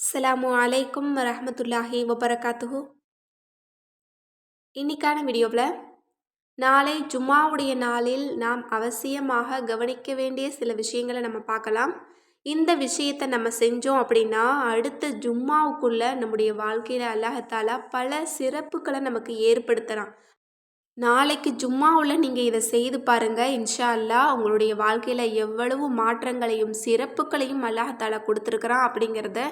அஸ்லாம் அலைக்கும் வரமத்துல்லாஹி வபரகாத்துஹு. இன்னைக்கான வீடியோவில் நாளை ஜும்மாவுடைய நாளில் நாம் அவசியமாக கவனிக்க வேண்டிய சில விஷயங்களை நம்ம பார்க்கலாம். இந்த விஷயத்தை நம்ம செஞ்சோம் அப்படின்னா அடுத்த ஜும்மாவுக்குள்ள நம்முடைய வாழ்க்கையில் அல்லாஹத்தாலா பல சிறப்புகளை நமக்கு ஏற்படுத்தலாம். நாளைக்கு ஜும்மாவில் நீங்கள் இதை செய்து பாருங்கள் இன்ஷா அல்லாஹ் உங்களுடைய வாழ்க்கையில் எவ்வளவு மாற்றங்களையும் சிறப்புகளையும் அல்லாஹாலா கொடுத்துருக்குறான் அப்படிங்கிறத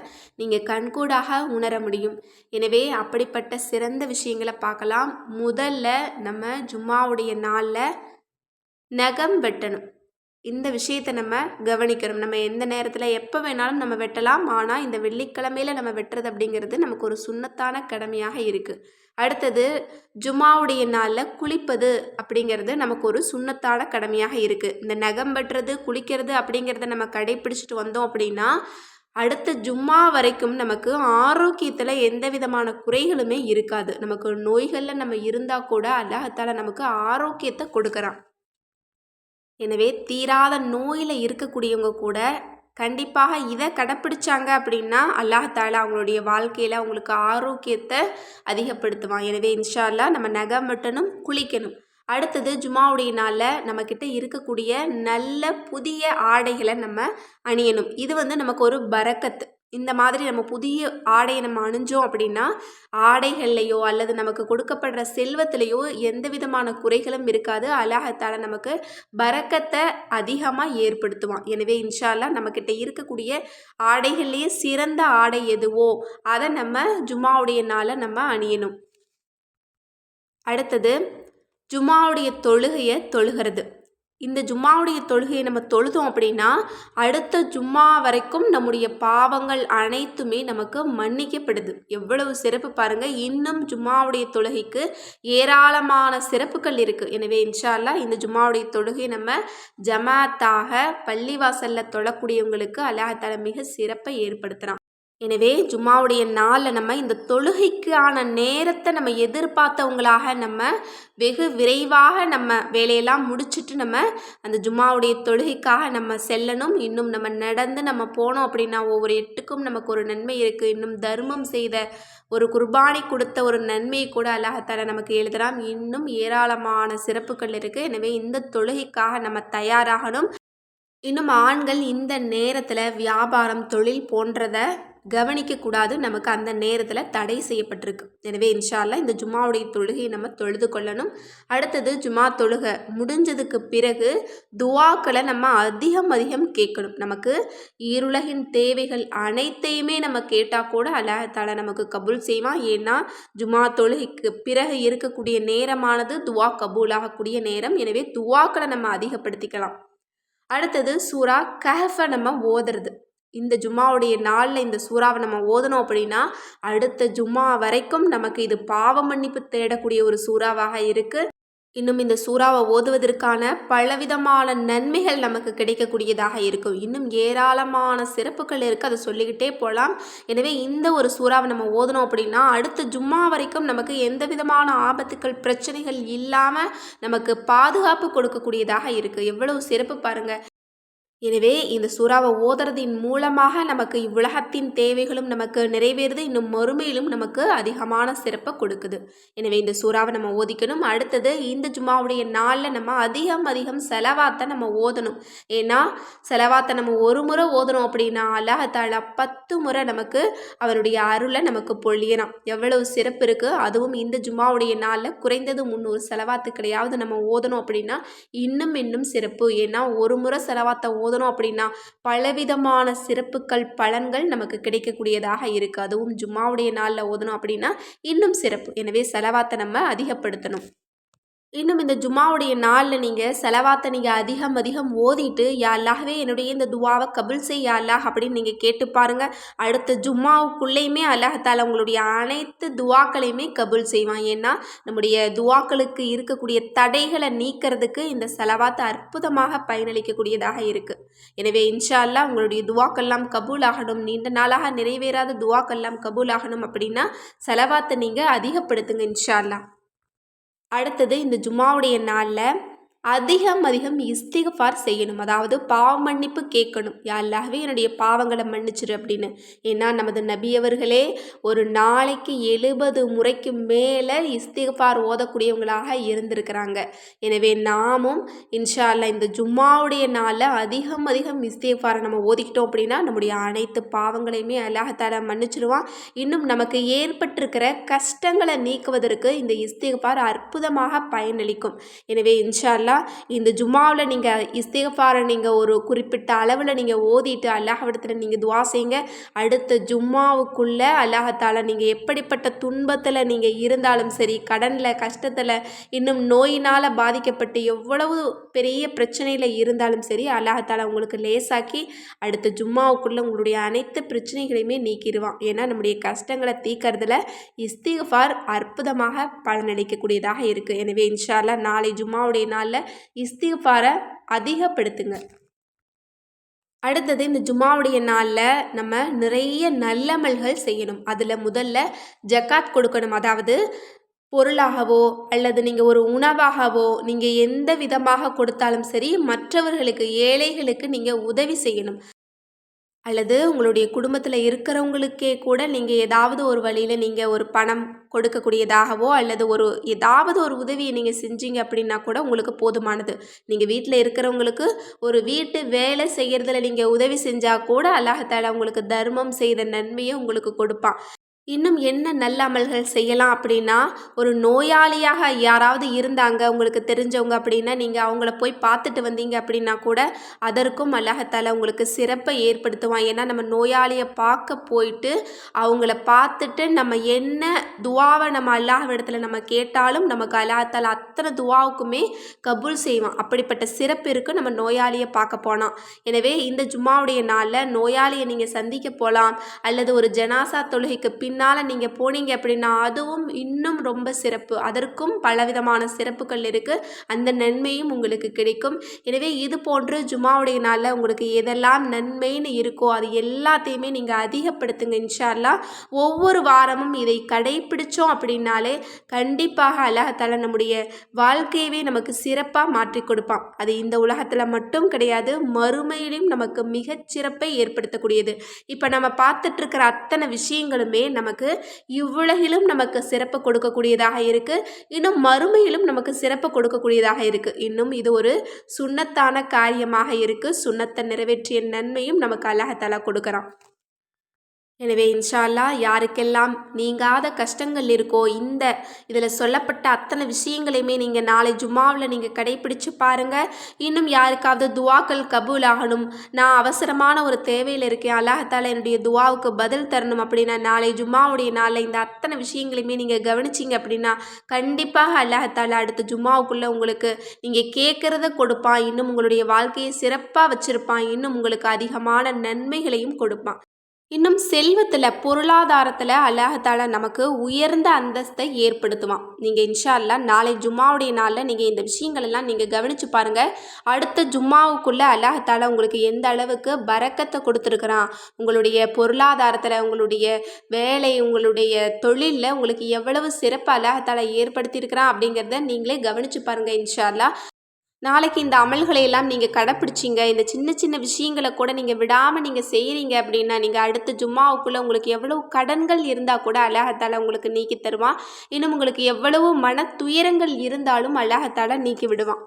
நீங்கள் கண்கூடாக உணர முடியும். எனவே அப்படிப்பட்ட சிறந்த விஷயங்களை பார்க்கலாம். முதல்ல நம்ம ஜும்மாவுடைய நாளில் நகம் வெட்டணும். இந்த விஷயத்தை நம்ம கவனிக்கணும். நம்ம எந்த நேரத்தில் எப்போ வேணாலும் நம்ம வெட்டலாம் ஆனால் இந்த வெள்ளிக்கிழமையில் நம்ம வெட்டுறது அப்படிங்கிறது நமக்கு ஒரு சுண்ணத்தான கடமையாக இருக்குது அடுத்தது ஜுமாவுடைய நாளில் குளிப்பது அப்படிங்கிறது நமக்கு ஒரு சுண்ணத்தான கடமையாக இருக்குது இந்த நகம் வெட்டுறது குளிக்கிறது அப்படிங்கிறத நம்ம கடைப்பிடிச்சிட்டு வந்தோம் அப்படின்னா அடுத்த ஜும்மா வரைக்கும் நமக்கு ஆரோக்கியத்தில் எந்த விதமான குறைகளுமே இருக்காது. நமக்கு நோய்களில் நம்ம இருந்தால் கூட அல்லாஹத்தால் நமக்கு ஆரோக்கியத்தை கொடுக்குறான். எனவே தீராத நோயில் இருக்கக்கூடியவங்க கூட கண்டிப்பாக இதை கடைப்பிடிச்சாங்க அப்படின்னா அல்லாஹால அவங்களுடைய வாழ்க்கையில் அவங்களுக்கு ஆரோக்கியத்தை அதிகப்படுத்துவான். எனவே இன்ஷால்லா நம்ம நகம் வெட்டணும் குளிக்கணும். அடுத்தது ஜுமாவுடைய நாளில் நம்மக்கிட்ட இருக்கக்கூடிய நல்ல புதிய ஆடைகளை நம்ம அணியணும். இது வந்து நமக்கு ஒரு பரக்கத்து. இந்த மாதிரி நம்ம புதிய ஆடையை நம்ம அணிஞ்சோம் அப்படின்னா ஆடைகள்லையோ அல்லது நமக்கு கொடுக்கப்படுற செல்வத்திலையோ எந்த விதமான குறைகளும் இருக்காது. அழகத்தால் நமக்கு பறக்கத்தை அதிகமாக ஏற்படுத்துவான். எனவே இன்ஷால்லா நம்மக்கிட்ட இருக்கக்கூடிய ஆடைகள்லேயே சிறந்த ஆடை எதுவோ அதை நம்ம ஜுமாவுடைய நாளை நம்ம அணியணும். அடுத்தது ஜுமாவுடைய தொழுகையை தொழுகிறது. இந்த ஜும்மாவுடைய தொழுகையை நம்ம தொழுதோம் அப்படின்னா அடுத்த ஜும்மா வரைக்கும் நம்முடைய பாவங்கள் அனைத்துமே நமக்கு மன்னிக்கப்படுது. எவ்வளவு சிறப்பு பாருங்கள் இன்னும் ஜும்மாவுடைய தொழுகைக்கு ஏராளமான சிறப்புகள் இருக்குது எனவே இன்ஷால்லா இந்த ஜும்மாவுடைய தொழுகை நம்ம ஜமாத்தாக பள்ளிவாசலில் தொழக்கூடியவங்களுக்கு அல்லாஹால மிக சிறப்பை ஏற்படுத்துகிறான் எனவே ஜும்மாவுடைய நாளில் நம்ம இந்த தொழுகைக்கான நேரத்தை நம்ம எதிர்பார்த்தவங்களாக நம்ம வெகு விரைவாக நம்ம வேலையெல்லாம் முடிச்சுட்டு நம்ம அந்த ஜும்மாவுடைய தொழுகைக்காக நம்ம செல்லணும். இன்னும் நம்ம நடந்து நம்ம போனோம் அப்படின்னா ஒவ்வொரு எட்டுக்கும் நமக்கு ஒரு நன்மை இருக்குது இன்னும் தர்மம் செய்த ஒரு குர்பானி கொடுத்த ஒரு நன்மையை கூட அல்லாஹத்தால நமக்கு எழுதலாம். இன்னும் ஏராளமான சிறப்புகள் இருக்குது எனவே இந்த தொழுகைக்காக நம்ம தயாராகணும். இன்னும் ஆண்கள் இந்த நேரத்தில் வியாபாரம் தொழில் போன்றதை கவனிக்கக்கூடாது. நமக்கு அந்த நேரத்தில் தடை செய்யப்பட்டிருக்கு. எனவே இன்ஷால்லா இந்த ஜுமாவுடைய தொழுகையை நம்ம தொழுது கொள்ளணும். அடுத்தது ஜுமா தொழுகை முடிஞ்சதுக்கு பிறகு துவாக்களை நம்ம அதிகம் அதிகம் கேட்கணும். நமக்கு ஈருலகின் தேவைகள் அனைத்தையுமே நம்ம கேட்டால் கூட அல்லாஹால நமக்கு கபூல் செய்வான். ஏன்னா ஜுமா தொழுகைக்கு பிறகு இருக்கக்கூடிய நேரமானது துவா கபூல் ஆகக்கூடிய நேரம். எனவே துவாக்களை நம்ம அதிகப்படுத்திக்கலாம். அடுத்தது சூறா கஹஃபை நம்ம ஓதுறது. இந்த ஜும்மாவுடைய நாளில் இந்த சூறாவை நம்ம ஓதணும் அப்படின்னா அடுத்த ஜும்மா வரைக்கும் நமக்கு இது பாவ மன்னிப்பு தேடக்கூடிய ஒரு சூறாவாக இருக்குது இன்னும் இந்த சூறாவை ஓதுவதற்கான பலவிதமான நன்மைகள் நமக்கு கிடைக்கக்கூடியதாக இருக்கும். இன்னும் ஏராளமான சிறப்புகள் இருக்குது அதை சொல்லிக்கிட்டே போகலாம் எனவே இந்த ஒரு சூறாவை நம்ம ஓதணும் அப்படின்னா அடுத்த ஜும்மா வரைக்கும் நமக்கு எந்த விதமான ஆபத்துக்கள் பிரச்சனைகள் இல்லாமல் நமக்கு பாதுகாப்பு கொடுக்கக்கூடியதாக இருக்குது எவ்வளவு சிறப்பு பாருங்கள் எனவே இந்த சூறாவை ஓதுறதின் மூலமாக நமக்கு இவ்வுலகத்தின் தேவைகளும் நமக்கு நிறைவேறுது. இன்னும் மறுமையிலும் நமக்கு அதிகமான சிறப்பை கொடுக்குது. எனவே இந்த சூறாவை நம்ம ஓதிக்கணும். அடுத்தது இந்த ஜும்மாவுடைய நாளில் நம்ம அதிகம் அதிகம் செலவாத்தை நம்ம ஓதணும். ஏன்னா செலவாத்தை நம்ம ஒரு முறை ஓதணும் அப்படின்னா அல்லாஹால பத்து முறை நமக்கு அவருடைய அருளை நமக்கு பொழியணும் எவ்வளவு சிறப்பு இருக்குது அதுவும் இந்த ஜும்மாவுடைய நாளில் குறைந்தது முந்நூறு செலவாத்துக்களையாவது நம்ம ஓதணும் அப்படின்னா இன்னும் இன்னும் சிறப்பு. ஏன்னா ஒரு முறை செலவாத்தை ஓதணும் அப்படின்னா பலவிதமான சிறப்புகள் பலன்கள் நமக்கு கிடைக்கக்கூடியதாக இருக்குது அதுவும் ஜும்மாவுடைய நாளில் ஓதணும் அப்படின்னா இன்னும் சிறப்பு. எனவே செலவாத்தை நம்ம அதிகப்படுத்தணும். இன்னும் இந்த ஜும்மாவுடைய நாளில் நீங்கள் செலவாத்தை நீங்கள் அதிகம் அதிகம் ஓதிட்டு யா என்னுடைய இந்த துவாவை கபில் செய் யா அல்லாஹ் அப்படின்னு நீங்கள் கேட்டு பாருங்கள் அடுத்த ஜும்மாவுக்குள்ளேயுமே அல்லாஹால உங்களுடைய அனைத்து துவாக்களையுமே கபுல் செய்வான். ஏன்னா நம்முடைய துவாக்களுக்கு இருக்கக்கூடிய தடைகளை நீக்கிறதுக்கு இந்த செலவாத்தை அற்புதமாக பயனளிக்கக்கூடியதாக இருக்குது எனவே இன்ஷா அல்லா உங்களுடைய துவாக்கெல்லாம் கபூல் ஆகணும் நீண்ட நாளாக நிறைவேறாத துவாக்கெல்லாம் கபூல் ஆகணும் அப்படின்னா செலவாத்தை நீங்கள் அதிகப்படுத்துங்க இன்ஷா அல்லா அடுத்தது இந்த ஜும்மாவுடைய நாளில் அதிகம் அதிகம் இஸ்திகஃபார் செய்யணும். அதாவது பாவ மன்னிப்பு கேட்கணும். யாருலாகவே என்னுடைய பாவங்களை மன்னிச்சிரு அப்படின்னு. ஏன்னா நமது நபியவர்களே ஒரு நாளைக்கு எழுபது முறைக்கு மேலே இஸ்திகஃபார் ஓதக்கூடியவங்களாக இருந்திருக்கிறாங்க. எனவே நாமும் இன்ஷா அல்லா இந்த ஜும்மாவுடைய நாளில் அதிகம் அதிகம் இஸ்திகஃபாரை நம்ம ஓதிக்கிட்டோம் அப்படின்னா நம்முடைய அனைத்து பாவங்களையுமே அல்லாஹால மன்னிச்சிருவான். இன்னும் நமக்கு ஏற்பட்டிருக்கிற கஷ்டங்களை நீக்குவதற்கு இந்த இஸ்திகஃபார் அற்புதமாக பயனளிக்கும். எனவே இன்ஷா அல்லா இந்த ஜும்மாவில் நீங்கள் இஸ்திகஃபாரை நீங்கள் ஒரு குறிப்பிட்ட அளவில் நீங்கள் ஓதிட்டு அல்லாஹ்விடத்தில் நீங்கள் துவா செய்யுங்க. அடுத்த ஜும்மாவுக்குள்ளே அல்லாஹத்தால் நீங்கள் எப்படிப்பட்ட துன்பத்தில் நீங்கள் இருந்தாலும் சரி கடனில் கஷ்டத்தில் இன்னும் நோயினால் பாதிக்கப்பட்டு எவ்வளவு பெரிய பிரச்சனையில் இருந்தாலும் சரி அல்லாஹத்தால் உங்களுக்கு லேசாக்கி அடுத்த ஜும்மாவுக்குள்ளே உங்களுடைய அனைத்து பிரச்சனைகளையுமே நீக்கிடுவான். ஏன்னா நம்முடைய கஷ்டங்களை தீக்கிறதுல இஸ்திகஃபார் அற்புதமாக பலனளிக்கக்கூடியதாக இருக்குது எனவே இன்ஷால்லா நாளை ஜும்மாவுடைய நாளில் இஸ்திஃபாரை அதிகப்படுத்துங்க. அடுத்தது இந்த ஜுமாவுடைய நாளில் நம்ம நிறைய நல்லமல்கள் செய்யணும். அதில் முதல்ல ஜக்காத் கொடுக்கணும். அதாவது பொருளாகவோ அல்லது நீங்கள் ஒரு உணவாகவோ நீங்கள் எந்த விதமாக கொடுத்தாலும் சரி மற்றவர்களுக்கு ஏழைகளுக்கு நீங்கள் உதவி செய்யணும். அல்லது உங்களுடைய குடும்பத்தில் இருக்கிறவங்களுக்கே கூட நீங்கள் ஏதாவது ஒரு வழியில் நீங்கள் ஒரு பணம் கொடுக்கக்கூடியதாகவோ அல்லது ஒரு ஏதாவது ஒரு உதவியை நீங்கள் செஞ்சீங்க அப்படின்னா கூட உங்களுக்கு போதுமானது. நீங்கள் வீட்டில் இருக்கிறவங்களுக்கு ஒரு வீட்டு வேலை செய்கிறதுல நீங்கள் உதவி செஞ்சால் கூட அல்லாஹால உங்களுக்கு தர்மம் செய்த நன்மையை உங்களுக்கு கொடுப்பான். இன்னும் என்ன நல்ல அமல்கள் செய்யலாம் அப்படின்னா ஒரு நோயாளியாக யாராவது இருந்தாங்க உங்களுக்கு தெரிஞ்சவங்க அப்படின்னா நீங்கள் அவங்கள போய் பார்த்துட்டு வந்தீங்க அப்படின்னா கூட அதற்கும் அல்லாஹத்தால் உங்களுக்கு சிறப்பை ஏற்படுத்துவான். ஏன்னா நம்ம நோயாளியை பார்க்க போயிட்டு அவங்கள பார்த்துட்டு நம்ம என்ன துவாவை நம்ம அல்லாஹ் இடத்துல நம்ம கேட்டாலும் நமக்கு அல்லாஹத்தால் அத்தனை துவாவுக்குமே கபூல் செய்வான். அப்படிப்பட்ட சிறப்பு இருக்குது நம்ம நோயாளியை பார்க்க போனால் எனவே இந்த ஜும்மாவுடைய நாளில் நோயாளியை நீங்கள் சந்திக்க போகலாம் அல்லது ஒரு ஜனாசா தொழுகைக்கு பின் பின்னால் நீங்கள் போனீங்க அப்படின்னா அதுவும் இன்னும் ரொம்ப சிறப்பு. அதற்கும் பலவிதமான சிறப்புகள் இருக்குது அந்த நன்மையும் உங்களுக்கு கிடைக்கும். எனவே இது போன்று ஜுமாவுடைய நாளில் உங்களுக்கு எதெல்லாம் நன்மைன்னு இருக்கோ அது எல்லாத்தையுமே நீங்கள் அதிகப்படுத்துங்க இன்ஷால்லா ஒவ்வொரு வாரமும் இதை கடைபிடிச்சோம் அப்படின்னாலே கண்டிப்பாக அல்லாஹால நம்முடைய வாழ்க்கையவே நமக்கு சிறப்பாக மாற்றி கொடுப்பான். அது இந்த உலகத்தில் மட்டும் கிடையாது மறுமையிலும் நமக்கு மிகச்சிறப்பை ஏற்படுத்தக்கூடியது. இப்போ நம்ம பார்த்துட்ருக்கிற அத்தனை விஷயங்களுமே நம்ம நமக்கு இவ்வுலகிலும் நமக்கு சிறப்பு கொடுக்கக்கூடியதாக இருக்குது இன்னும் மறுமையிலும் நமக்கு சிறப்பு கொடுக்கக்கூடியதாக இருக்குது இன்னும் இது ஒரு சுண்ணத்தான காரியமாக இருக்குது சுண்ணத்தை நிறைவேற்றிய நன்மையும் நமக்கு அல்லாஹாலா கொடுக்குறான். எனவே இன்ஷால்லா யாருக்கெல்லாம் நீங்காத கஷ்டங்கள் இருக்கோ இந்த இதில் சொல்லப்பட்ட அத்தனை விஷயங்களையுமே நீங்கள் நாளை ஜுமாவில் நீங்கள் கடைப்பிடிச்சு பாருங்கள் இன்னும் யாருக்காவது துவாக்கள் கபூல் ஆகணும் நான் அவசரமான ஒரு தேவையில் இருக்கேன் அல்லாஹால என்னுடைய துவாவுக்கு பதில் தரணும் அப்படின்னா நாளை ஜும்மாவுடைய நாளில் இந்த அத்தனை விஷயங்களையுமே நீங்கள் கவனிச்சிங்க அப்படின்னா கண்டிப்பாக அல்லாஹால அடுத்த ஜும்மாவுக்குள்ளே உங்களுக்கு நீங்கள் கேட்குறத கொடுப்பான். இன்னும் உங்களுடைய வாழ்க்கையை சிறப்பாக வச்சுருப்பான். இன்னும் உங்களுக்கு அதிகமான நன்மைகளையும் கொடுப்பான். இன்னும் செல்வத்தில் பொருளாதாரத்தில் அல்லாஹால நமக்கு உயர்ந்த அந்தஸ்தை ஏற்படுத்துவான். நீங்கள் இன்ஷா அல்லா நாளை ஜும்மாவுடைய நாளில் நீங்கள் இந்த விஷயங்கள் எல்லாம் நீங்கள் கவனித்து பாருங்கள் அடுத்த ஜும்மாவுக்குள்ளே அல்லாஹால உங்களுக்கு எந்த அளவுக்கு பறக்கத்தை கொடுத்துருக்குறான் உங்களுடைய பொருளாதாரத்தில் உங்களுடைய வேலை உங்களுடைய தொழிலில் உங்களுக்கு எவ்வளவு சிறப்பு அல்லாஹால ஏற்படுத்தியிருக்கிறான் அப்படிங்கிறத நீங்களே கவனித்து பாருங்கள் இன்ஷா அல்லா நாளைக்கு இந்த அமல்களை எல்லாம் நீங்கள் கடைப்பிடிச்சிங்க. இந்த சின்ன சின்ன விஷயங்களை கூட நீங்கள் விடாமல் நீங்கள் செய்கிறீங்க அப்படின்னா நீங்கள் அடுத்த ஜும்மாவுக்குள்ளே உங்களுக்கு எவ்வளவு கடன்கள் இருந்தால் கூட அல்லாஹத்தால் உங்களுக்கு நீக்கி தருவான். இன்னும் உங்களுக்கு எவ்வளவு மன துயரங்கள் இருந்தாலும் அல்லாஹத்தால் நீக்கி விடுவான்.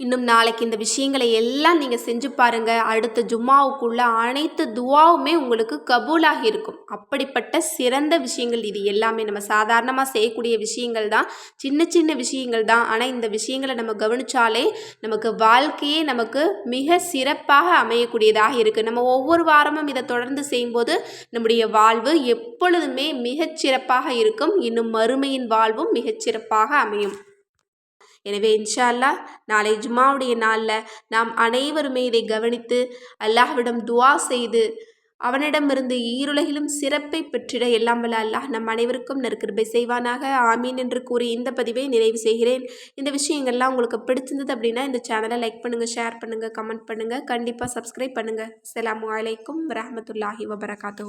இன்னும் நாளைக்கு இந்த விஷயங்களை எல்லாம் நீங்கள் செஞ்சு பாருங்கள் அடுத்த ஜும்மாவுக்குள்ள அனைத்து துவாவுமே உங்களுக்கு கபூலாகி இருக்கும். அப்படிப்பட்ட சிறந்த விஷயங்கள் இது எல்லாமே. நம்ம சாதாரணமாக செய்யக்கூடிய விஷயங்கள் தான். சின்ன சின்ன விஷயங்கள் தான். ஆனால் இந்த விஷயங்களை நம்ம கவனித்தாலே நமக்கு வாழ்க்கையே நமக்கு மிக சிறப்பாக அமையக்கூடியதாக இருக்குது நம்ம ஒவ்வொரு வாரமும் இதை தொடர்ந்து செய்யும்போது நம்முடைய வாழ்வு எப்பொழுதுமே மிகச்சிறப்பாக இருக்கும். இன்னும் மறுமையின் வாழ்வும் மிகச்சிறப்பாக அமையும். எனவே இன்ஷா அல்லாஹ் நாளை ஜுமாவுடைய நாளில் நாம் அனைவருமே இதை கவனித்து அல்லாஹ்விடம் துவா செய்து அவனிடமிருந்து ஈருலகிலும் சிறப்பை பெற்றிட எல்லாம் வல்ல அல்லாஹ் நம் அனைவருக்கும் நற்கிருபை செய்வானாக. ஆமீன் என்று கூறி இந்த பதிவை நிறைவு செய்கிறேன். இந்த விஷயங்கள்லாம் உங்களுக்கு பிடிச்சிருந்தது அப்படின்னா இந்த சேனலை லைக் பண்ணுங்கள் ஷேர் பண்ணுங்கள் கமெண்ட் பண்ணுங்கள் கண்டிப்பாக சப்ஸ்கிரைப் பண்ணுங்கள் அலாம் வலைக்கம் வரமத்துல்லாஹி வபரகாத்து